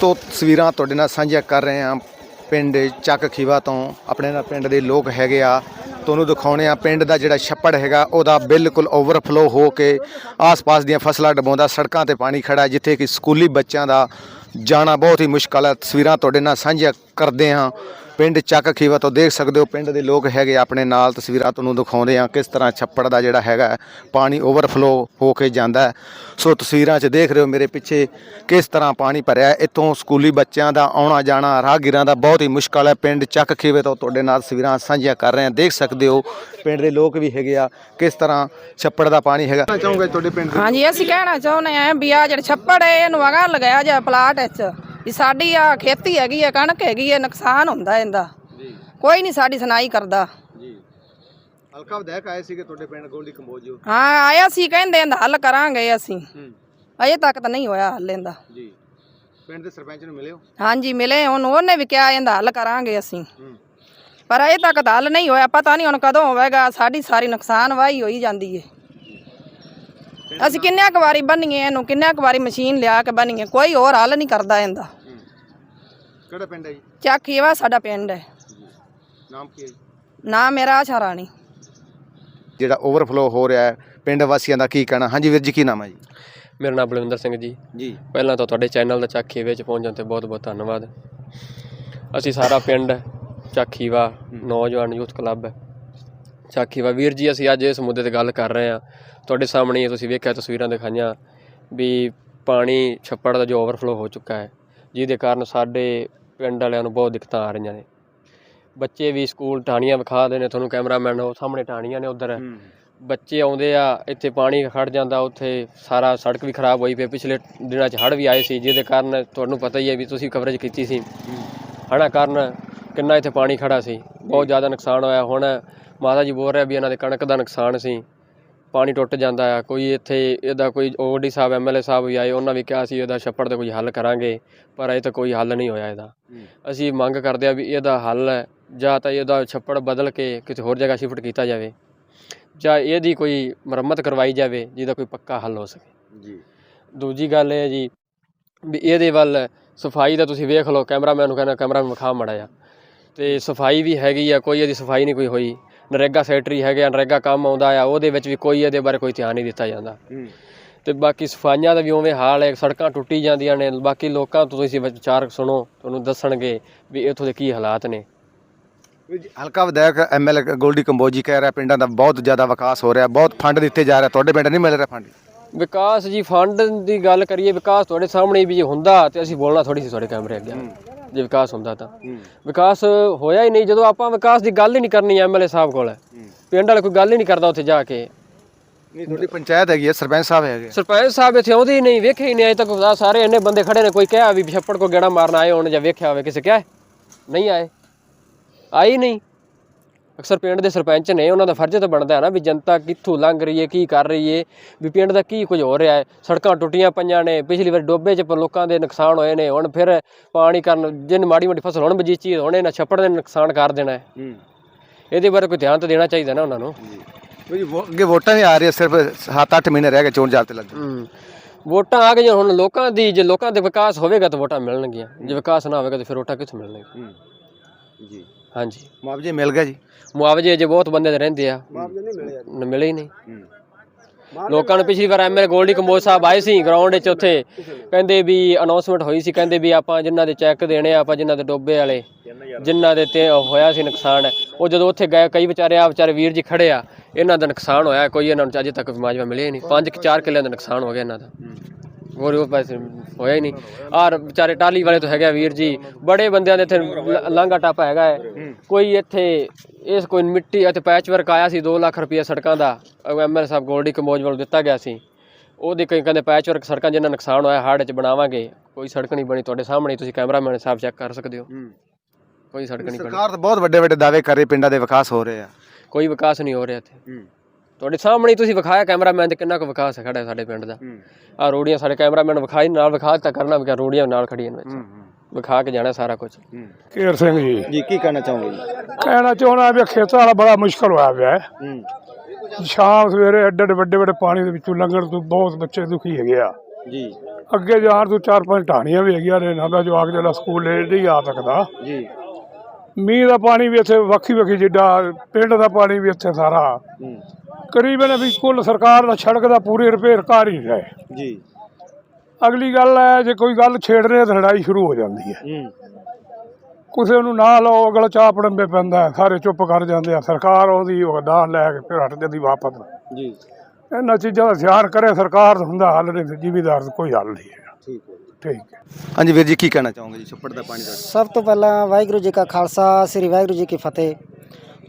ਤੋਂ ਤਸਵੀਰਾਂ ਤੁਹਾਡੇ ਨਾਲ ਸਾਂਝੀਆਂ ਕਰ ਰਹੇ ਹਾਂ ਪਿੰਡ ਚੱਕ ਖੀਵਾ ਤੋਂ। ਆਪਣੇ ਨਾਲ ਪਿੰਡ ਦੇ ਲੋਕ ਹੈਗੇ ਆ। ਤੁਹਾਨੂੰ ਦਿਖਾਉਣੇ ਆ ਪਿੰਡ ਦਾ ਜਿਹੜਾ ਛੱਪੜ ਹੈਗਾ, ਉਹਦਾ ਬਿਲਕੁਲ ਓਵਰਫਲੋ ਹੋ ਕੇ ਆਸ-ਪਾਸ ਦੀਆਂ ਫਸਲਾਂ ਡਬੋਂਦਾ ਸੜਕਾਂ ਤੇ ਪਾਣੀ ਖੜਾ ਜਿੱਥੇ ਕਿ ਸਕੂਲੀ ਬੱਚਿਆਂ ਦਾ ਜਾਣਾ ਬਹੁਤ ਹੀ ਮੁਸ਼ਕਲ ਹੈ। ਤਸਵੀਰਾਂ ਤੁਹਾਡੇ ਨਾਲ ਸਾਂਝੀਆਂ ਕਰਦੇ ਹਾਂ। ਪਿੰਡ ਚੱਕ ਖੀਵਾ ਤੋਂ ਦੇਖ ਸਕਦੇ ਹੋ, ਪਿੰਡ ਦੇ ਲੋਕ ਹੈਗੇ ਆਪਣੇ ਨਾਲ, ਤਸਵੀਰਾਂ ਤੁਹਾਨੂੰ ਦਿਖਾਉਂਦੇ ਆ ਕਿਸ ਤਰ੍ਹਾਂ ਛੱਪੜ ਦਾ ਜਿਹੜਾ ਹੈਗਾ ਪਾਣੀ ਓਵਰਫਲੋ ਹੋ ਕੇ ਜਾਂਦਾ ਸੋ ਤਸਵੀਰਾਂ 'ਚ ਦੇਖ ਰਹੇ ਹੋ ਮੇਰੇ ਪਿੱਛੇ ਕਿਸ ਤਰ੍ਹਾਂ ਪਾਣੀ ਭਰਿਆ ਇੱਥੋਂ ਸਕੂਲੀ ਬੱਚਿਆਂ ਦਾ ਆਉਣਾ ਜਾਣਾ, ਰਾਹਗੀਰਾਂ ਦਾ ਬਹੁਤ ਹੀ ਮੁਸ਼ਕਲ ਹੈ। ਪਿੰਡ ਚੱਕ ਖੀਵੇ ਤੋਂ ਤੁਹਾਡੇ ਨਾਲ ਤਸਵੀਰਾਂ ਸਾਂਝੀਆਂ ਕਰ ਰਹੇ ਹਾਂ। ਦੇਖ ਸਕਦੇ ਹੋ, ਪਿੰਡ ਦੇ ਲੋਕ ਵੀ ਹੈਗੇ ਆ, ਕਿਸ ਤਰ੍ਹਾਂ ਛੱਪੜ ਦਾ ਪਾਣੀ ਹੈਗਾ। ਚਾਹੂੰਗਾ ਤੁਹਾਡੇ ਪਿੰਡ ਹਾਂਜੀ, ਅਸੀਂ ਕਹਿਣਾ ਚਾਹੁੰਦੇ ਆਂ ਵੀ ਆ ਜਿਹੜਾ ਛੱਪੜ ਹੈ, ਇਹਨੂੰ ਵਗਾ ਲਗਾਇਆ ਜਾ ਪਲਾਟ ਵਿੱਚ ਵੀ ਸਾਡੀ ਆ ਖੇਤੀ ਹੈਗੀ ਆ ਕਣਕ ਹੈਗੀ ਆ ਨੁਕਸਾਨ ਹੁੰਦਾ ਇਹਦਾ। ਜੀ। ਕੋਈ ਨਹੀਂ ਸਾਡੀ ਸੁਣਾਈ ਕਰਦਾ। ਜੀ। ਹਲਕਾ ਵਿਧਾਇਕ ਆਏ ਸੀਗੇ ਤੁਹਾਡੇ ਪਿੰਡ ਗੋਲਡੀ ਕੰਬੋਜੋ ਹਾਂ ਆਇਆ ਸੀ ਕਹਿੰਦੇ ਇਹਦਾ ਹੱਲ ਕਰਾਂਗੇ ਅਸੀਂ। ਹੂੰ। ਅਜੇ ਤੱਕ ਤਾਂ ਨਹੀਂ ਹੋਇਆ ਹੱਲ ਇਹਦਾ। ਜੀ। ਪਿੰਡ ਦੇ ਸਰਪੰਚ ਨੂੰ ਮਿਲਿਓ ਹਾਂਜੀ ਮਿਲੇ ਹੁਣ ਉਹਨੇ ਵੀ ਕਿਹਾ ਇਹਦਾ ਹੱਲ ਕਰਾਂਗੇ ਅਸੀਂ। ਹੂੰ। ਪਰ ਅਜੇ ਤੱਕ ਤਾਂ ਹੱਲ ਨਹੀਂ ਹੋਇਆ। ਪਤਾ ਨਹੀਂ ਹੁਣ ਕਦੋਂ ਹੋਵੇਗਾ। ਸਾਡੀ ਸਾਰੀ ਨੁਕਸਾਨ ਵਾਹੀ ਹੋਈ ਜਾਂਦੀ ਏ। ਅਸੀਂ ਕਿੰਨਿਆਂ ਕੁ ਵਾਰੀ ਬੰਨੀਏ ਇਹਨੂੰ ਕਿੰਨਿਆਂ ਕੁ ਵਾਰੀ ਮਸ਼ੀਨ ਲਿਆ ਕੇ ਬੰਨੀਏ। ਕੋਈ ਹੋਰ ਹੱਲ ਨਹੀਂ ਕਰਦਾ ਇਹਦਾ। ਕਿਹੜਾ ਪਿੰਡ ਹੈ ਜੀ? ਚੱਕੀਵਾ ਸਾਡਾ ਪਿੰਡ ਹੈ। ਨਾਮ ਕੀ ਹੈ ਜੀ? ਨਾ ਮੇਰਾ ਆਸ਼ਾ ਰਾਣੀ। ਜਿਹੜਾ ਓਵਰਫਲੋ ਹੋ ਰਿਹਾ ਹੈ ਪਿੰਡ ਵਾਸੀਆਂ ਦਾ ਕੀ ਕਹਿਣਾ? ਹਾਂਜੀ ਵੀਰ ਜੀ ਕੀ ਨਾਮ ਹੈ ਜੀ? ਮੇਰਾ ਨਾਮ ਬਲਵਿੰਦਰ ਸਿੰਘ ਜੀ। ਜੀ। ਪਹਿਲਾਂ ਤਾਂ ਤੁਹਾਡੇ ਚੈਨਲ ਦਾ ਚੱਕੀ ਵਿੱਚ ਪਹੁੰਚਣ ਤੇ ਬਹੁਤ-ਬਹੁਤ ਧੰਨਵਾਦ। ਅਸੀਂ ਸਾਰਾ ਪਿੰਡ ਚੱਕੀਵਾ ਨੌਜਵਾਨ ਯੂਥ ਕਲੱਬ ਚੱਕੀਵਾ ਵੀਰ ਜੀ ਅਸੀਂ ਅੱਜ ਇਸ ਮੁੱਦੇ ਤੇ ਗੱਲ ਕਰ ਰਹੇ ਹਾਂ। ਤੁਹਾਡੇ ਸਾਹਮਣੇ ਹੀ ਤੁਸੀਂ ਵੇਖਿਆ ਤਸਵੀਰਾਂ ਦਿਖਾਈਆਂ ਵੀ ਪਾਣੀ ਛੱਪੜ ਦਾ ਜੋ ਓਵਰਫਲੋ ਹੋ ਚੁੱਕਾ ਹੈ ਜਿਹਦੇ ਕਾਰਨ ਸਾਡੇ ਪਿੰਡ ਵਾਲਿਆਂ ਨੂੰ ਬਹੁਤ ਦਿੱਕਤਾਂ ਆ ਰਹੀਆਂ ਨੇ। ਬੱਚੇ ਵੀ ਸਕੂਲ ਟਾਣੀਆਂ ਵਿਖਾਦੇ ਨੇ ਤੁਹਾਨੂੰ ਕੈਮਰਾਮੈਨ ਉਹ ਸਾਹਮਣੇ ਟਾਣੀਆਂ ਨੇ ਉਧਰ। ਬੱਚੇ ਆਉਂਦੇ ਆ ਇੱਥੇ ਪਾਣੀ ਖੜ ਜਾਂਦਾ ਉੱਥੇ ਸਾਰਾ ਸੜਕ ਵੀ ਖਰਾਬ ਹੋਈ ਪਈ ਪਿਛਲੇ ਦਿਨਾਂ 'ਚ ਹੜ੍ਹ ਵੀ ਆਏ ਸੀ ਜਿਹਦੇ ਕਾਰਨ ਤੁਹਾਨੂੰ ਪਤਾ ਹੀ ਹੈ ਵੀ ਤੁਸੀਂ ਕਵਰੇਜ ਕੀਤੀ ਸੀ। ਹੜ੍ਹਾਂ ਕਾਰਨ ਕਿੰਨਾ ਇੱਥੇ ਪਾਣੀ ਖੜਾ ਸੀ ਬਹੁਤ ਜ਼ਿਆਦਾ ਨੁਕਸਾਨ ਹੋਇਆ। ਹੁਣ ਮਾਤਾ ਜੀ ਬੋਲ ਰਿਹਾ ਵੀ ਇਹਨਾਂ ਦੇ ਕਣਕ ਦਾ ਨੁਕਸਾਨ ਸੀ। ਪਾਣੀ ਟੁੱਟ ਜਾਂਦਾ ਆ ਕੋਈ ਇੱਥੇ ਇਹਦਾ ਕੋਈ ਓਡੀ ਸਾਹਿਬ ਐਮਐਲਏ ਸਾਹਿਬ ਵੀ ਆਏ ਉਹਨਾਂ ਵੀ ਕਿਹਾ ਸੀ ਇਹਦਾ ਛੱਪੜ ਤੇ ਕੋਈ ਹੱਲ ਕਰਾਂਗੇ ਪਰ ਅਜੇ ਤੱਕ ਕੋਈ ਹੱਲ ਨਹੀਂ ਹੋਇਆ ਇਹਦਾ। ਅਸੀਂ ਮੰਗ ਕਰਦੇ ਆ ਵੀ ਇਹਦਾ ਹੱਲ ਹੈ ਜਾਂ ਤਾਂ ਇਹਦਾ ਛੱਪੜ ਬਦਲ ਕੇ ਕਿਸੇ ਹੋਰ ਜਗ੍ਹਾ ਸ਼ਿਫਟ ਕੀਤਾ ਜਾਵੇ ਜਾਂ ਇਹਦੀ ਕੋਈ ਮੁਰੰਮਤ ਕਰਵਾਈ ਜਾਵੇ ਜਿਹਦਾ ਕੋਈ ਪੱਕਾ ਹੱਲ ਹੋ ਸਕੇ। ਜੀ। ਦੂਜੀ ਗੱਲ ਇਹ ਹੈ ਜੀ ਵੀ ਇਹਦੇ ਵੱਲ ਸਫ਼ਾਈ ਦਾ ਤੁਸੀਂ ਵੇਖ ਲਓ ਕੈਮਰਾਮੈਨ ਨੂੰ ਕਹਿੰਦਾ ਕੈਮਰਾ ਵਿਖਾ ਮੜਾ ਆ ਤੇ ਸਫ਼ਾਈ ਵੀ ਹੈਗੀ ਆ ਕੋਈ ਇਹਦੀ ਸਫ਼ਾਈ ਨਹੀਂ ਕੋਈ ਹੋਈ। ਨਰੇਗਾ ਸੈਕਟਰੀ ਹੈਗੇ ਆ ਨਰੇਗਾ ਕੰਮ ਆਉਂਦਾ ਆ ਉਹਦੇ ਵਿੱਚ ਵੀ ਕੋਈ ਇਹਦੇ ਬਾਰੇ ਕੋਈ ਧਿਆਨ ਨਹੀਂ ਦਿੱਤਾ ਜਾਂਦਾ। ਤੇ ਬਾਕੀ ਸਫਾਈਆਂ ਦਾ ਵੀ ਉਵੇਂ ਹਾਲ ਹੈ ਸੜਕਾਂ ਟੁੱਟੀ ਜਾਂਦੀਆਂ ਨੇ ਬਾਕੀ ਲੋਕਾਂ ਤੋਂ ਤੁਸੀਂ ਵਿਚਾਰ ਸੁਣੋ ਤੁਹਾਨੂੰ ਦੱਸਣਗੇ ਵੀ ਇੱਥੋਂ ਦੇ ਕੀ ਹਾਲਾਤ ਨੇ। ਹਲਕਾ ਵਿਧਾਇਕ ਐਮਐਲਏ ਗੋਲਡੀ ਕੰਬੋਜੀ ਕਹਿ ਰਿਹਾ ਪਿੰਡਾਂ ਦਾ ਬਹੁਤ ਜ਼ਿਆਦਾ ਵਿਕਾਸ ਹੋ ਰਿਹਾ ਬਹੁਤ ਫੰਡ ਦਿੱਤੇ ਜਾ ਰਿਹਾ ਤੁਹਾਡੇ ਪਿੰਡ ਨਹੀਂ ਮਿਲ ਰਿਹਾ ਫੰਡ? ਵਿਕਾਸ ਜੀ ਫੰਡ ਦੀ ਗੱਲ ਕਰੀਏ ਵਿਕਾਸ ਤੁਹਾਡੇ ਸਾਹਮਣੇ ਵੀ ਜੇ ਹੁੰਦਾ ਤੇ ਅਸੀਂ ਬੋਲਣਾ ਥੋੜੀ ਸੀ ਤੁਹਾਡੇ ਕੈਮਰੇ ਅੱਗੇ। ਜੇ ਵਿਕਾਸ ਹੁੰਦਾ ਤਾਂ। ਵਿਕਾਸ ਹੋਇਆ ਹੀ ਨਹੀਂ ਜਦੋਂ ਆਪਾਂ ਵਿਕਾਸ ਦੀ ਗੱਲ ਹੀ ਨਹੀਂ ਕਰਨੀ ਐਮਐਲਏ ਸਾਹਿਬ ਕੋਲ। ਪਿੰਡ ਵਾਲੇ ਕੋਈ ਗੱਲ ਹੀ ਨਹੀਂ ਕਰਦਾ ਉੱਥੇ ਜਾ ਕੇ। ਨਹੀਂ ਤੁਹਾਡੀ ਪੰਚਾਇਤ ਹੈਗੀ ਹੈ ਸਰਪੰਚ ਸਾਹਿਬ ਹੈਗੇ ਸਰਪੰਚ ਸਾਹਿਬ ਇੱਥੇ ਆਉਂਦੇ ਹੀ ਨਹੀਂ ਵੇਖੇ ਹੀ ਨਹੀਂ ਅਜੇ ਤੱਕ ਸਾਰੇ ਇੰਨੇ ਬੰਦੇ ਖੜੇ ਨੇ ਕੋਈ ਕਿਹਾ ਵੀ ਛੱਪੜ ਕੋ ਗੇੜਾ ਮਾਰਨ ਆਏ ਹੋਣ ਜਾਂ ਵੇਖਿਆ ਹੋਵੇ ਕਿਸੇ ਕਿਹਾ? ਨਹੀਂ ਆਏ ਹੀ ਨਹੀਂ। ਅਕਸਰ ਪਿੰਡ ਦੇ ਸਰਪੰਚ ਨੇ ਉਹਨਾਂ ਦਾ ਫਰਜ਼ ਤਾਂ ਬਣਦਾ ਹੈ ਨਾ ਵੀ ਜਨਤਾ ਕਿੱਥੋਂ ਲੰਘ ਰਹੀ ਹੈ ਕੀ ਕਰ ਰਹੀ ਹੈ ਵੀ ਪਿੰਡ ਦਾ ਕੀ ਕੁਝ ਹੋ ਰਿਹਾ ਹੈ। ਸੜਕਾਂ ਟੁੱਟੀਆਂ ਪਈਆਂ ਨੇ ਪਿਛਲੀ ਵਾਰ ਡੋਬੇ 'ਚ ਲੋਕਾਂ ਦੇ ਨੁਕਸਾਨ ਹੋਏ ਨੇ ਹੁਣ ਫਿਰ ਪਾਣੀ ਕਾਰਨ ਜਿੰਨ ਮਾੜੀ ਮੋਟੀ ਫਸਲ ਹੁਣ ਬਜੀਚੀ ਹੁਣ ਇਹਨਾਂ ਛੱਪੜ ਦੇ ਨੁਕਸਾਨ ਕਰ ਦੇਣਾ ਹੈ। ਇਹਦੇ ਬਾਰੇ ਕੋਈ ਧਿਆਨ ਤਾਂ ਦੇਣਾ ਚਾਹੀਦਾ ਨਾ ਉਹਨਾਂ ਨੂੰ। ਜੀ ਵੋ- ਅੱਗੇ ਵੋਟਾਂ ਹੀ ਆ ਰਹੀਆਂ ਸਿਰਫ 7-8 ਮਹੀਨੇ ਰਹਿ ਗਏ ਚੋਣ ਜਾਬਤੇ ਲੱਗ ਹੂੰ। ਵੋਟਾਂ ਆ ਗਈਆਂ ਹੁਣ ਲੋਕਾਂ ਦੀ ਜੇ ਲੋਕਾਂ ਦੇ ਵਿਕਾਸ ਹੋਵੇਗਾ ਤਾਂ ਵੋਟਾਂ ਮਿਲਣਗੀਆਂ। ਜੇ ਵਿਕਾਸ ਨਾ ਹੋਵੇਗਾ ਤਾਂ ਫਿਰ ਵੋਟਾਂ ਕਿੱਥੋਂ ਮਿਲਣਗੀਆਂ? ਜੀ। ਹਾਂਜੀ। ਮੁਆਵਜ਼ੇ ਮਿਲ ਗਏ ਜੀ। ਮੁਆਵਜ਼ੇ ਜੇ ਬਹੁਤ ਬੰਦੇ ਦੇ ਰਹਿੰਦੇ ਆ। ਮੁਆਵਜ਼ੇ ਨਹੀਂ ਮਿਲੇ ਮਿਲੇ ਹੀ ਨਹੀਂ। ਲੋਕਾਂ ਨੂੰ ਪਿਛਲੀ ਵਾਰ ਐਮਐਲ ਗੋਲਡੀ ਕੰਬੋਜ ਸਾਹਿਬ ਆਏ ਸੀ ਗਰਾਊਂਡ ਵਿੱਚ ਉੱਥੇ। ਕਹਿੰਦੇ ਵੀ ਅਨਾਉਂਸਮੈਂਟ ਹੋਈ ਸੀ ਕਹਿੰਦੇ ਵੀ ਆਪਾਂ ਜਿਨ੍ਹਾਂ ਦੇ ਚੈੱਕ ਦੇਣੇ ਆ ਆਪਾਂ ਜਿਨ੍ਹਾਂ ਦੇ ਡੋਬੇ ਵਾਲੇ ਜਿਨ੍ਹਾਂ ਦੇ ਤੇ ਹੋਇਆ ਸੀ ਨੁਕਸਾਨ। ਉਹ ਜਦੋਂ ਉੱਥੇ ਗਏ ਕਈ ਵਿਚਾਰੇ ਆ ਵਿਚਾਰੇ ਵੀਰ ਜੀ ਖੜੇ ਆ ਇਹਨਾਂ ਦਾ ਨੁਕਸਾਨ ਹੋਇਆ ਕੋਈ ਇਹਨਾਂ ਨੂੰ ਅਜੇ ਤੱਕ ਮੁਆਵਜ਼ਾ ਮਿਲਿਆ ਹੀ ਨਹੀਂ। 5-4 ਕਿੱਲਿਆਂ ਦਾ ਨੁਕਸਾਨ ਹੋ ਗਿਆ ਇਹਨਾਂ ਦਾ। ਹੋਰ ਉਹ ਪੈਸੇ ਹੋਇਆ ਹੀ ਨਹੀਂ। ਆਰ ਵਿਚਾਰੇ ਟਾਲੀ ਵਾਲੇ ਤੋਂ ਹੈਗਾ ਵੀਰ ਜੀ। ਬੜੇ ਬੰਦਿਆਂ ਦੇ ਇੱਥੇ ਲ- ਲਾਂਘਾ ਟਾਪਾ ਹੈਗਾ ਹੈ। ਕੋਈ ਇੱਥੇ ਇਸ ਕੋਈ ਮਿੱਟੀ ਅਤੇ ਪੈਚ ਵਰਕ ਆਇਆ ਸੀ 2 ਲੱਖ ਰੁਪਏ ਸੜਕਾਂ ਦਾ ਐਮਐਲ ਸਾਹਿਬ ਗੋਲਡੀ ਕੰਬੋਜ ਵੱਲੋਂ ਦਿੱਤਾ ਗਿਆ ਸੀ। ਉਹਦੇ ਕਈ ਕਹਿੰਦੇ ਪੈਚ ਵਰਕ ਸੜਕਾਂ ਜਿੰਨਾ ਨੁਕਸਾਨ ਹੋਇਆ ਹੜ੍ਹ 'ਚ ਬਣਾਵਾਂਗੇ। ਕੋਈ ਸੜਕ ਨਹੀਂ ਬਣੀ ਤੁਹਾਡੇ ਸਾਹਮਣੇ ਤੁਸੀਂ ਕੈਮਰਾਮੈਨ ਸਾਹਿਬ ਚੈੱਕ ਕਰ ਸਕਦੇ ਹੋ। ਕੋਈ ਸੜਕ ਨਹੀਂ ਬਣੀ। ਸਰਕਾਰ ਤਾਂ ਬਹੁਤ ਵੱਡੇ ਵੱਡੇ ਦਾਅਵੇ ਕਰ ਰਹੀ ਪਿੰਡਾਂ ਦੇ ਵਿਕਾਸ ਹੋ ਰਹੇ ਆ। ਕੋਈ ਵਿਕਾਸ ਨਹੀਂ ਹੋ ਰਿਹਾ ਇੱਥੇ। ਤੁਹਾਡੇ ਸਾਹਮਣੇ ਤੁਸੀਂ ਵਿਖਾਇਆ ਕੈਮਰਾਮੈਨ ਤੇ ਕਿੰਨਾ ਕੁ ਵਿਕਾਸ ਹੈ ਖੜਾ ਸਾਡੇ ਪਿੰਡ ਦਾ। ਆ ਰੋੜੀਆਂ ਸਾਡੇ ਕੈਮਰਾਮੈਨ ਵਿਖਾਈ ਨਾਲ ਵਿਖਾ ਤਾਂ ਕਰਨਾ ਵੀ ਕਿ ਰੋੜੀਆਂ ਨਾਲ ਖੜੀਆਂ ਨੇ ਵਿੱਚ। ਵਿਖਾ ਕੇ ਜਾਣਾ ਸਾਰਾ ਕੁਝ ਕੇਰ ਸਿੰਘ ਜੀ। ਜੀ ਕੀ ਕਹਿਣਾ ਚਾਹੋਗੇ ਜੀ? ਕਹਿਣਾ ਚਾਹੁੰਦਾ ਵੀ ਖੇਤਾਂ ਵਾਲਾ ਬੜਾ ਮੁਸ਼ਕਲ ਹੋਇਆ ਪਿਆ ਹੈ। ਸ਼ਾਮ ਸਵੇਰੇ ਐਡੇ ਐਡੇ ਵੱਡੇ ਵੱਡੇ ਪਾਣੀ ਦੇ ਵਿੱਚੋਂ ਲੰਘਣ ਤੋਂ ਬਹੁਤ ਬੱਚੇ ਦੁਖੀ ਹੈਗੇ ਆ। ਜੀ। ਅੱਗੇ ਜਾਣ ਤੋਂ ਚਾਰ ਪੰਜ ਢਾਣੀਆਂ ਵੀ ਹੈਗੀਆਂ ਨੇ ਨਾ ਦਾ ਜਵਾਕ ਜਿਹੜਾ ਸਕੂਲ ਲੈ ਨਹੀਂ ਆ ਸਕਦਾ। ਜੀ। ਮੀਂਹ ਦਾ ਪਾਣੀ ਵੀ ਇੱਥੇ ਵੱਖੀ ਵੱਖੀ ਜਿੱਡਾ ਪਿੰਡ ਦਾ ਪਾਣੀ ਵੀ ਇੱਥੇ ਸਾਰਾ। ਹੂੰ। ਕਰੀਬਨ ਵੀ ਕੁੱਲ ਸਰਕਾਰ ਦਾ ਸੜਕ ਦਾ ਪੂਰੀ ਰਿਪੇਅਰ ਕਰ ਹੀ ਰਹੇ ਜੀ। ਅਗਲੀ ਗੱਲ ਹੈ ਜੇ ਕੋਈ ਗੱਲ ਛੇੜਨੇ ਤਾਂ ਲੜਾਈ ਸ਼ੁਰੂ ਹੋ ਜਾਂਦੀ ਹੈ। ਹੂੰ। ਕਿਸੇ ਨੂੰ ਨਾ ਲਾਓ ਅਗਲਾ ਚਾਹ ਪੜੰਬੇ ਪੈਂਦਾ ਸਾਰੇ ਚੁੱਪ ਕਰ ਜਾਂਦੇ ਆ ਸਰਕਾਰ ਉਹਦੀ ਉਹ ਦਾਨ ਲੈ ਕੇ ਫਿਰ ਹਟ ਜਾਂਦੀ ਵਾਪਸ। ਜੀ। ਇਹਨਾਂ ਚੀਜ਼ਾਂ ਦਾ ਧਿਆਨ ਕਰੇ ਸਰਕਾਰ ਦਾ ਹੁੰਦਾ ਹੱਲ ਨਹੀਂ ਜ਼ਿਮੀਦਾਰ ਦਾ ਕੋਈ ਹੱਲ ਨਹੀਂ ਹੈ ਠੀਕ ਹੈ। ਠੀਕ ਹੈ। ਹਾਂਜੀ ਵੀਰ ਜੀ ਕੀ ਕਹਿਣਾ ਚਾਹੋਗੇ ਜੀ ਛੱਪੜ ਦਾ ਪਾਣੀ ਦਾ। ਸਭ ਤੋਂ ਪਹਿਲਾਂ ਵਾਹਿਗੁਰੂ ਜੀ ਕਾ ਖਾਲਸਾ ਸ੍ਰੀ ਵਾਹਿਗੁਰੂ ਜੀ ਕੀ ਫਤਿਹ।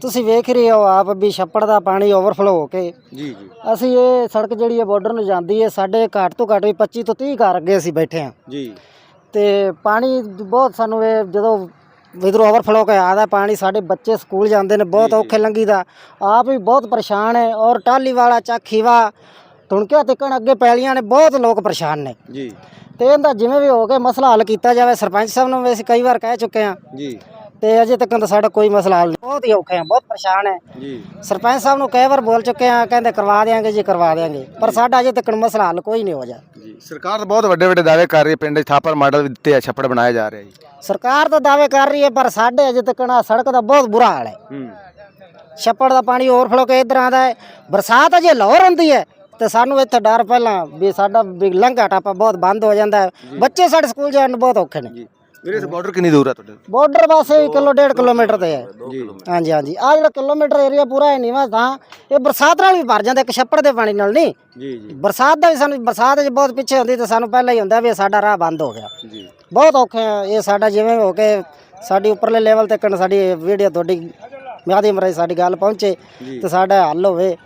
ਤੁਸੀਂ ਵੇਖ ਰਹੇ ਹੋ ਆਪ ਵੀ ਛੱਪੜ ਦਾ ਪਾਣੀ ਓਵਰਫਲੋ ਹੋ ਕੇ। ਜੀ ਜੀ। ਅਸੀਂ ਇਹ ਸੜਕ ਜਿਹੜੀ ਹੈ ਬਾਰਡਰ ਨੂੰ ਜਾਂਦੀ ਹੈ ਸਾਡੇ ਘੱਟ ਤੋਂ ਘੱਟ ਵੀ 25 ਤੋਂ 30 ਘਰ ਅੱਗੇ ਅਸੀਂ ਬੈਠੇ ਹਾਂ। ਜੀ। ਤੇ ਪਾਣੀ ਬਹੁਤ ਸਾਨੂੰ ਇਹ ਜਦੋਂ ਇਧਰੋਂ ਓਵਰਫਲੋ ਕੇ ਆਦਾ ਪਾਣੀ ਸਾਡੇ ਬੱਚੇ ਸਕੂਲ ਜਾਂਦੇ ਨੇ ਬਹੁਤ ਔਖੇ ਲੰਘੀਦਾ ਆਪ ਵੀ ਬਹੁਤ ਪਰੇਸ਼ਾਨ ਹੈ ਔਰ ਟਾਲੀ ਵਾਲਾ ਚਾਖੀਵਾ ਤੁਣਕਿਆ ਤਿੱਕਣ ਅੱਗੇ ਪੈਲੀਆਂ ਨੇ ਬਹੁਤ ਲੋਕ ਪਰੇਸ਼ਾਨ ਨੇ। ਜੀ। ਤੇ ਇਹਦਾ ਜਿਵੇਂ ਵੀ ਹੋ ਕੇ ਮਸਲਾ ਹੱਲ ਕੀਤਾ ਜਾਵੇ ਸਰਪੰਚ ਸਾਹਿਬ ਨੂੰ ਵੀ ਅਸੀਂ ਕਈ ਵਾਰ ਕਹਿ ਚੁੱਕੇ ਹਾਂ। ਜੀ। ਤੇ ਅਜੇ ਤੱਕ ਤਾਂ ਸਾਡਾ ਕੋਈ ਮਸਲਾ ਹੱਲ ਨਹੀਂ। ਬਹੁਤ ਹੀ ਔਖੇ ਆ ਬਹੁਤ ਪਰੇਸ਼ਾਨ ਹੈ ਜੀ। ਸਰਪੰਚ ਸਾਹਿਬ ਨੂੰ ਕਈ ਵਾਰ ਬੋਲ ਚੁੱਕੇ ਆ ਕਹਿੰਦੇ ਕਰਵਾ ਦੇਾਂਗੇ ਜੀ ਕਰਵਾ ਦੇਾਂਗੇ ਪਰ ਸਾਡਾ ਅਜੇ ਤੱਕ ਮਸਲਾ ਹੱਲ ਕੋਈ ਨਹੀਂ ਹੋ ਜਾ ਜੀ ਸਰਕਾਰ ਤਾਂ ਬਹੁਤ ਵੱਡੇ ਵੱਡੇ ਦਾਅਵੇ ਕਰ ਰਹੀ ਹੈ ਪਿੰਡ 'ਚ ਥਾਪਰ ਮਾਡਲ ਵੀ ਦਿੱਤੇ ਆ ਛੱਪੜ ਬਣਾਇਆ ਜਾ ਰਿਹਾ ਜੀ। ਸਰਕਾਰ ਤਾਂ ਦਾਅਵੇ ਕਰ ਰਹੀ ਹੈ ਪਰ ਸਾਡੇ ਅਜੇ ਤੱਕ ਨਾ ਸੜਕ ਦਾ ਬਹੁਤ ਬੁਰਾ ਹਾਲ ਹੈ। ਹੂੰ। ਛੱਪੜ ਦਾ ਪਾਣੀ ਓਵਰਫਲੋ ਕੇ ਇਧਰ ਆਉਂਦਾ ਹੈ। ਬਰਸਾਤ ਅਜੇ ਲਾਹੌਰ ਹੁੰਦੀ ਹੈ ਤੇ ਸਾਨੂੰ ਇੱਥੇ ਡਰ ਪਹਿਲਾਂ ਵੀ ਸਾਡਾ ਵੀ ਲੰਘਾ ਟਾਪਾ ਬਹੁਤ ਬੰਦ ਹੋ ਜਾਂਦਾ ਹੈ। ਬੱਚੇ ਸਾਡੇ ਸਕੂਲ ਜਾਣ ਨੂੰ ਬਹੁਤ ਔਖੇ ਨੇ। ਵੀਰੇ ਇਸ ਬਾਰਡਰ ਕਿੰਨੀ ਦੂਰ ਆ ਤੁਹਾਡੇ? ਬਾਰਡਰ ਪਾਸੇ ਕਿਲੋ ਡੇਢ ਕਿਲੋਮੀਟਰ ਤੇ ਹੈ। ਜੀ। ਹਾਂਜੀ ਹਾਂਜੀ। ਆ ਜਿਹੜਾ ਕਿਲੋਮੀਟਰ ਏਰੀਆ ਪੂਰਾ ਹੈ ਨੀਵਾ ਤਾਂ ਇਹ ਬਰਸਾਤ ਨਾਲ ਵੀ ਭਰ ਜਾਂਦਾ ਇੱਕ ਛੱਪੜ ਦੇ ਪਾਣੀ ਨਾਲ ਨਹੀਂ। ਜੀ ਜੀ। ਬਰਸਾਤ ਦਾ ਵੀ ਸਾਨੂੰ ਬਰਸਾਤ 'ਚ ਬਹੁਤ ਪਿੱਛੇ ਹੁੰਦੀ ਤੇ ਸਾਨੂੰ ਪਹਿਲਾਂ ਹੀ ਹੁੰਦਾ ਵੀ ਸਾਡਾ ਰਾਹ ਬੰਦ ਹੋ ਗਿਆ। ਜੀ। ਬਹੁਤ ਔਖੇ ਇਹ ਸਾਡਾ ਜਿਵੇਂ ਹੋ ਕੇ ਸਾਡੀ ਉੱਪਰਲੇ ਲੈਵਲ ਤੱਕ ਸਾਡੀ ਵੀਡੀਓ ਤੁਹਾਡੀ ਮਾਧਿਅਮ ਰਾਹੀਂ ਸਾਡੀ ਗੱਲ ਪਹੁੰਚੇ ਤੇ ਸਾਡਾ ਹੱਲ ਹੋਵੇ।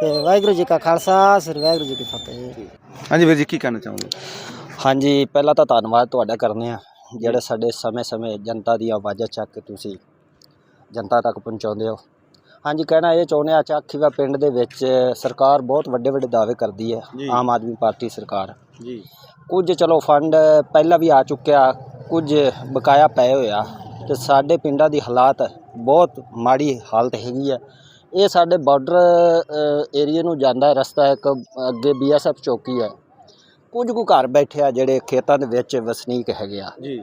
ਤੇ ਵਾਹਿਗੁਰੂ ਜੀ ਕਾ ਖਾਲਸਾ ਸ੍ਰੀ ਵਾਹਿਗੁਰੂ ਜੀ ਕੀ ਫਤਿਹ। ਹਾਂਜੀ ਵੀਰ ਜੀ ਕੀ ਕਹਿਣਾ ਚਾਹੋਗੇ? ਹਾਂਜੀ ਪਹਿਲਾਂ ਤਾਂ ਧੰਨਵਾਦ ਤੁਹਾਡਾ ਕਰਨੇ ਆ। ਜਿਹੜੇ ਸਾਡੇ ਸਮੇਂ-ਸਮੇਂ ਜਨਤਾ ਦੀਆਂ ਆਵਾਜ਼ਾਂ ਚੱਕ ਕੇ ਤੁਸੀਂ ਜਨਤਾ ਤੱਕ ਪਹੁੰਚਾਉਂਦੇ ਹੋ। ਹਾਂਜੀ ਕਹਿਣਾ ਇਹ ਚਾਹੁੰਦੇ ਆ ਚੱਕੀਵਾ ਪਿੰਡ ਦੇ ਵਿੱਚ ਸਰਕਾਰ ਬਹੁਤ ਵੱਡੇ ਵੱਡੇ ਦਾਅਵੇ ਕਰਦੀ ਹੈ। ਆਮ ਆਦਮੀ ਪਾਰਟੀ ਸਰਕਾਰ। ਜੀ। ਕੁਝ ਚਲੋ ਫੰਡ ਪਹਿਲਾਂ ਵੀ ਆ ਚੁੱਕਿਆ ਕੁਝ ਬਕਾਇਆ ਪਏ ਹੋਇਆ ਤੇ ਸਾਡੇ ਪਿੰਡਾਂ ਦੀ ਹਾਲਾਤ ਬਹੁਤ ਮਾੜੀ ਹਾਲਤ ਹੈਗੀ ਹੈ ਇਹ ਸਾਡੇ ਬਾਰਡਰ ਏਰੀਆ ਨੂੰ ਜਾਂਦਾ ਰਸਤਾ ਇੱਕ ਅੱਗੇ ਬੀਐਸਐਫ ਚੌਕੀ ਹੈ ਕੁਝ ਕੁ ਘਰ ਬੈਠੇ ਆ ਜਿਹੜੇ ਖੇਤਾਂ ਦੇ ਵਿੱਚ ਵਸਨੀਕ ਹੈਗੇ ਆ। ਜੀ।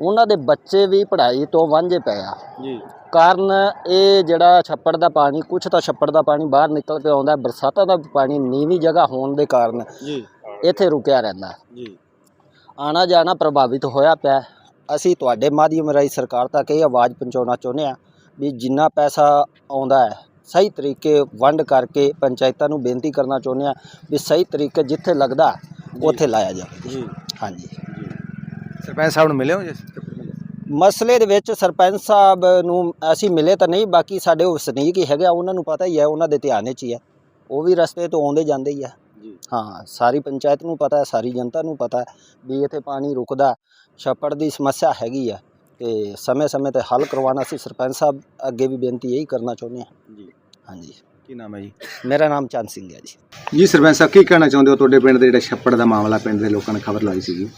ਉਹਨਾਂ ਦੇ ਬੱਚੇ ਵੀ ਪੜ੍ਹਾਈ ਤੋਂ ਵਾਂਝੇ ਪਏ ਆ। ਜੀ। ਕਾਰਨ ਇਹ ਜਿਹੜਾ ਛੱਪੜ ਦਾ ਪਾਣੀ ਕੁਝ ਤਾਂ ਛੱਪੜ ਦਾ ਪਾਣੀ ਬਾਹਰ ਨਿਕਲ ਕੇ ਆਉਂਦਾ ਬਰਸਾਤਾਂ ਦਾ ਪਾਣੀ ਨੀਵੀਂ ਜਗ੍ਹਾ ਹੋਣ ਦੇ ਕਾਰਨ ਜੀ। ਇੱਥੇ ਰੁਕਿਆ ਰਹਿੰਦਾ। ਜੀ। ਆਣਾ ਜਾਣਾ ਪ੍ਰਭਾਵਿਤ ਹੋਇਆ ਪਿਆ। ਅਸੀਂ ਤੁਹਾਡੇ ਮਾਧਿਅਮ ਰਾਹੀਂ ਸਰਕਾਰ ਤੱਕ ਇਹ ਆਵਾਜ਼ ਪਹੁੰਚਾਉਣਾ ਚਾਹੁੰਦੇ ਆ ਵੀ ਜਿੰਨਾ ਪੈਸਾ ਆਉਂਦਾ ਹੈ ਸਹੀ ਤਰੀਕੇ ਵੰਡ ਕਰਕੇ ਪੰਚਾਇਤਾਂ ਨੂੰ ਬੇਨਤੀ ਕਰਨਾ ਚਾਹੁੰਦੇ ਆ ਵੀ ਸਹੀ ਤਰੀਕੇ ਜਿੱਥੇ ਲੱਗਦਾ ਉੱਥੇ ਲਾਇਆ ਜਾਵੇ ਜੀ। ਹਾਂਜੀ। ਸਰਪੰਚ ਸਾਹਿਬ ਨੂੰ ਮਿਲੇ ਹੋ ਜੀ? ਮਸਲੇ ਦੇ ਵਿੱਚ ਸਰਪੰਚ ਸਾਹਿਬ ਨੂੰ ਅਸੀਂ ਮਿਲੇ ਤਾਂ ਨਹੀਂ ਬਾਕੀ ਸਾਡੇ ਵਸਨੀਕ ਹੀ ਹੈਗੇ ਆ, ਉਹਨਾਂ ਨੂੰ ਪਤਾ ਹੀ ਹੈ ਉਹਨਾਂ ਦੇ ਧਿਆਨ 'ਚ ਹੀ ਹੈ ਉਹ ਵੀ ਰਸਤੇ ਤੋਂ ਆਉਂਦੇ ਜਾਂਦੇ ਹੀ ਆ। ਜੀ। ਹਾਂ ਸਾਰੀ ਪੰਚਾਇਤ ਨੂੰ ਪਤਾ ਹੈ ਸਾਰੀ ਜਨਤਾ ਨੂੰ ਪਤਾ ਹੈ ਵੀ ਇੱਥੇ ਪਾਣੀ ਰੁਕਦਾ ਛੱਪੜ ਦੀ ਸਮੱਸਿਆ ਹੈਗੀ ਆ ਤੇ ਸਮੇਂ-ਸਮੇਂ ਤੇ ਹੱਲ ਕਰਵਾਉਣਾ ਸੀ ਸਰਪੰਚ ਸਾਹਿਬ ਅੱਗੇ ਵੀ ਬੇਨਤੀ ਇਹੀ ਕਰਨਾ ਚਾਹੁੰਦੇ ਹਾਂ। ਜੀ। ਹਾਂਜੀ। ਕੀ ਨਾਮ ਹੈ ਜੀ? ਮੇਰਾ ਨਾਮ ਚੰਦ ਸਿੰਘ ਹੈ ਜੀ। ਜੀ ਸਰਪੰਚ ਸਾਹਿਬ ਕੀ ਕਹਿਣਾ ਚਾਹੁੰਦੇ ਹੋ? ਤੁਹਾਡੇ ਪਿੰਡ ਦੇ ਜਿਹੜਾ ਛੱਪੜ ਦਾ ਮਾਮਲਾ ਪਿੰਡ ਦੇ ਲੋਕਾਂ ਨੇ ਖਬਰ ਲਾਈ ਸੀਗੀ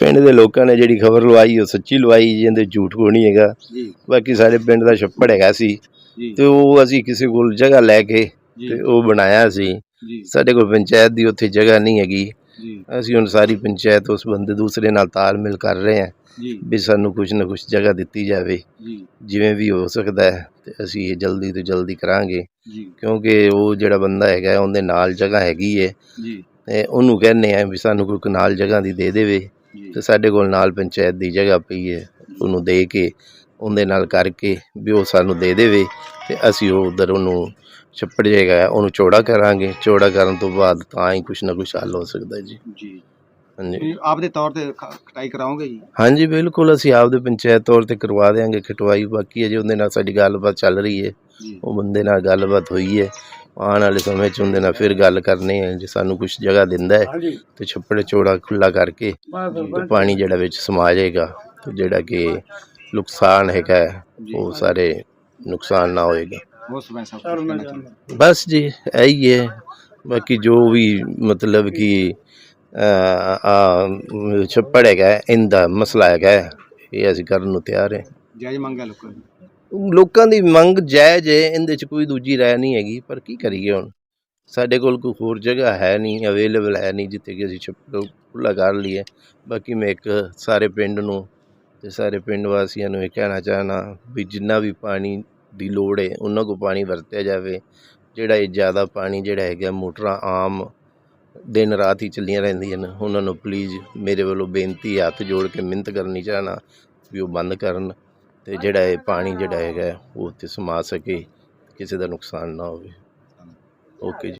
ਪਿੰਡ ਦੇ ਲੋਕਾਂ ਨੇ ਜਿਹੜੀ ਖਬਰ ਲਵਾਈ ਉਹ ਸੱਚੀ ਲਵਾਈ ਜਿਹਦੇ ਝੂਠ ਕੋਈ ਨਹੀਂ ਹੈਗਾ। ਜੀ। ਬਾਕੀ ਸਾਡੇ ਪਿੰਡ ਦਾ ਛੱਪੜ ਹੈਗਾ ਸੀ ਜੀ। ਤੇ ਉਹ ਅਸੀਂ ਕਿਸੇ ਕੋਲ ਜਗ੍ਹਾ ਲੈ ਕੇ ਜੀ। ਤੇ ਉਹ ਬਣਾਇਆ ਸੀ। ਜੀ। ਸਾਡੇ ਕੋਲ ਪੰਚਾਇਤ ਦੀ ਉੱਥੇ ਜਗ੍ਹਾ ਨਹੀਂ ਹੈਗੀ। ਜੀ। ਅਸੀਂ ਹੁਣ ਸਾਰੀ ਪੰਚਾਇਤ ਉਸ ਬੰਦੇ ਦੂਸਰੇ ਨਾਲ ਤਾਲਮੇਲ ਕਰ ਰਹੇ ਹਾਂ। ਜੀ। ਵੀ ਸਾਨੂੰ ਕੁਝ ਨਾ ਕੁਝ ਜਗ੍ਹਾ ਦਿੱਤੀ ਜਾਵੇ। ਜੀ। ਜਿਵੇਂ ਵੀ ਹੋ ਸਕਦਾ ਹੈ ਤੇ ਅਸੀਂ ਇਹ ਜਲਦੀ ਤੋਂ ਜਲਦੀ ਕਰਾਂਗੇ। ਜੀ। ਕਿਉਂਕਿ ਉਹ ਜਿਹੜਾ ਬੰਦਾ ਹੈਗਾ ਉਹਦੇ ਨਾਲ ਜਗ੍ਹਾ ਹੈਗੀ ਹੈ। ਜੀ। ਤੇ ਉਹਨੂੰ ਕਹਿੰਦੇ ਆ ਵੀ ਸਾਨੂੰ ਕੋਈ ਕਨਾਲ ਜਗ੍ਹਾ ਦੀ ਦੇ ਦੇਵੇ। ਤੇ ਸਾਡੇ ਕੋਲ ਨਾਲ ਪੰਚਾਇਤ ਦੀ ਜਗ੍ਹਾ ਪਈ ਹੈ ਉਹਨੂੰ ਦੇ ਕੇ ਉਹਦੇ ਨਾਲ ਕਰਕੇ ਵੀ ਉਹ ਸਾਨੂੰ ਦੇ ਦੇਵੇ। ਤੇ ਅਸੀਂ ਉਹ ਉਧਰ ਉਹਨੂੰ ਛੱਪੜ ਜਾਏਗਾ ਉਹਨੂੰ ਚੌੜਾ ਕਰਾਂਗੇ। ਚੌੜਾ ਕਰਨ ਤੋਂ ਬਾਅਦ ਤਾਂ ਹੀ ਕੁਛ ਨਾ ਕੁਛ ਹੱਲ ਹੋ ਸਕਦਾ ਜੀ। ਜੀ। ਹਾਂਜੀ। ਆਪਦੇ ਤੌਰ ਤੇ ਖ- ਕਟਾਈ ਕਰਾਓਗੇ ਜੀ? ਹਾਂਜੀ ਬਿਲਕੁਲ ਅਸੀਂ ਆਪਦੇ ਪੰਚਾਇਤ ਤੌਰ ਤੇ ਕਰਵਾ ਦੇਵਾਂਗੇ ਖਟਵਾਈ ਬਾਕੀ ਅਜੇ ਉਹਦੇ ਨਾਲ ਸਾਡੀ ਗੱਲਬਾਤ ਚੱਲ ਰਹੀ ਹੈ। ਜੀ। ਉਹ ਬੰਦੇ ਨਾਲ ਗੱਲਬਾਤ ਹੋਈ ਹੈ। ਆਉਣ ਵਾਲੇ ਸਮੇਂ 'ਚ ਉਹਦੇ ਨਾਲ ਫਿਰ ਗੱਲ ਕਰਨੀ ਹੈ ਜੇ ਸਾਨੂੰ ਕੁਛ ਜਗ੍ਹਾ ਦਿੰਦਾ ਹੈ ਤੇ ਛੱਪੜ ਚੌੜਾ ਖੁੱਲਾ ਕਰਕੇ ਤੇ ਪਾਣੀ ਜਿਹੜਾ ਵਿੱਚ ਸਮਾ ਜਾਏਗਾ ਤੇ ਜਿਹੜਾ ਕਿ ਨੁਕਸਾਨ ਹੈਗਾ ਹੈ, ਉਹ ਸਾਰੇ ਨੁਕਸਾਨ ਨਾ ਹੋਏਗਾ। ਬਹੁਤ ਸਰਪੰਚ ਸਾਹਿਬ? ਬਸ ਜੀ ਇਹੀ ਹੈ। ਬਾਕੀ ਜੋ ਵੀ ਮਤਲਬ ਕਿ ਛੱਪੜ ਹੈਗਾ ਹੈ, ਇਹਦਾ ਮਸਲਾ ਹੈਗਾ ਹੈ, ਇਹ ਅਸੀਂ ਕਰਨ ਨੂੰ ਤਿਆਰ ਹੈ। ਜਾਇਜ਼ ਮੰਗਿਆ ਲੋਕਾਂ ਨੇ ਲੋਕਾਂ ਦੀ ਮੰਗ ਜਾਇਜ਼ ਹੈ ਇਹਦੇ 'ਚ ਕੋਈ ਦੂਜੀ ਰਾਏ ਨਹੀਂ ਹੈਗੀ ਪਰ ਕੀ ਕਰੀਏ ਹੁਣ? ਸਾਡੇ ਕੋਲ ਕੋਈ ਹੋਰ ਜਗ੍ਹਾ ਹੈ ਨਹੀਂ ਅਵੇਲੇਬਲ ਹੈ ਨਹੀਂ ਜਿੱਥੇ ਕਿ ਅਸੀਂ ਛੱਪੜ ਖੁੱਲ੍ਹਾ ਕਰ ਲਈਏ। ਬਾਕੀ ਮੈਂ ਇੱਕ ਸਾਰੇ ਪਿੰਡ ਨੂੰ ਤੇ ਸਾਰੇ ਪਿੰਡ ਵਾਸੀਆਂ ਨੂੰ ਇਹ ਕਹਿਣਾ ਚਾਹਨਾ ਵੀ ਜਿੰਨਾ ਵੀ ਪਾਣੀ ਦੀ ਲੋੜ ਹੈ ਉਹਨਾਂ ਕੋ ਪਾਣੀ ਵਰਤਿਆ ਜਾਵੇ। ਜਿਹੜਾ ਇਹ ਜ਼ਿਆਦਾ ਪਾਣੀ ਜਿਹੜਾ ਹੈਗਾ ਮੋਟਰਾਂ ਆਮ ਦਿਨ ਰਾਤ ਹੀ ਚੱਲੀਆਂ ਰਹਿੰਦੀਆਂ ਨੇ। ਉਹਨਾਂ ਨੂੰ ਪਲੀਜ਼ ਮੇਰੇ ਵੱਲੋਂ ਬੇਨਤੀ ਹੈ, ਹੱਥ ਜੋੜ ਕੇ ਮਿਹਨਤ ਕਰਨੀ ਚਾਹਨਾ ਵੀ ਉਹ ਬੰਦ ਕਰਨ ਤੇ ਜਿਹੜਾ ਇਹ ਪਾਣੀ ਜਿਹੜਾ ਹੈਗਾ ਉਹ ਉੱਥੇ ਸਮਾ ਸਕੇ ਕਿਸੇ ਦਾ ਨੁਕਸਾਨ ਨਾ ਹੋਵੇ। ਓਕੇ ਜੀ।